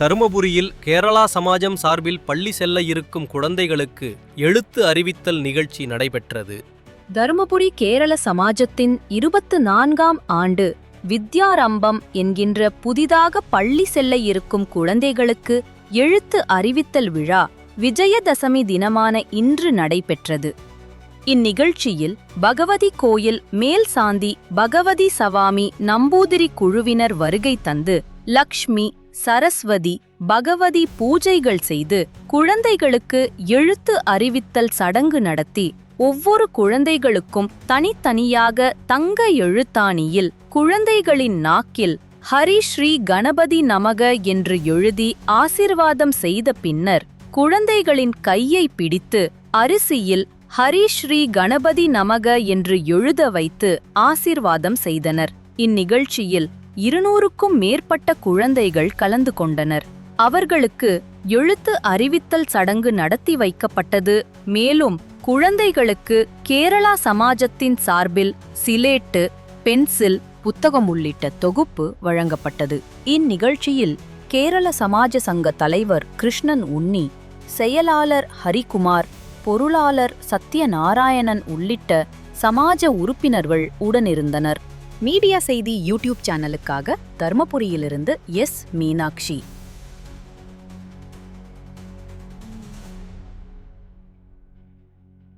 தருமபுரியில் கேரளா சமாஜம் சார்பில் பள்ளி செல்ல இருக்கும் குழந்தைகளுக்கு எழுத்து அறிவித்தல் நிகழ்ச்சி நடைபெற்றது. தருமபுரி கேரள சமாஜத்தின் இருபத்து நான்காம் ஆண்டு வித்யாரம்பம் என்கின்ற புதிதாக பள்ளி செல்ல இருக்கும் குழந்தைகளுக்கு எழுத்து அறிவித்தல் விழா விஜயதசமி தினமான இன்று நடைபெற்றது. இந்நிகழ்ச்சியில் பகவதி கோயில் மேல் சாந்தி பகவதி சவாமி நம்பூதிரி குழுவினர் வருகை தந்து லக்ஷ்மி சரஸ்வதி பகவதி பூஜைகள் செய்து குழந்தைகளுக்கு எழுத்து அறிவித்தல் சடங்கு நடத்தி ஒவ்வொரு குழந்தைகளுக்கும் தனித்தனியாக தங்க எழுத்தாணியில் குழந்தைகளின் நாக்கில் ஹரி ஸ்ரீ கணபதி நமக என்று எழுதி ஆசிர்வாதம் செய்த பின்னர் குழந்தைகளின் கையை பிடித்து அரிசியில் ஹரி ஸ்ரீ கணபதி நமக என்று எழுத வைத்து ஆசிர்வாதம் செய்தனர். இந்நிகழ்ச்சியில் இருநூறுக்கும் மேற்பட்ட குழந்தைகள் கலந்து கொண்டனர். அவர்களுக்கு எழுத்து அறிவித்தல் சடங்கு நடத்தி வைக்கப்பட்டது. மேலும் குழந்தைகளுக்கு கேரளா சமாஜத்தின் சார்பில் சிலேட்டு பென்சில் புத்தகம் உள்ளிட்ட தொகுப்பு வழங்கப்பட்டது. இந்நிகழ்ச்சியில் கேரள சமாஜ சங்க தலைவர் கிருஷ்ணன் உன்னி செயலாளர் ஹரிகுமார் பொருளாளர் சத்யநாராயணன் உள்ளிட்ட சமாஜ உறுப்பினர்கள் உடனிருந்தனர். மீடியா செய்தி யூடியூப் சேனலுக்காக தர்மபுரியிலிருந்து எஸ் மீனாட்சி.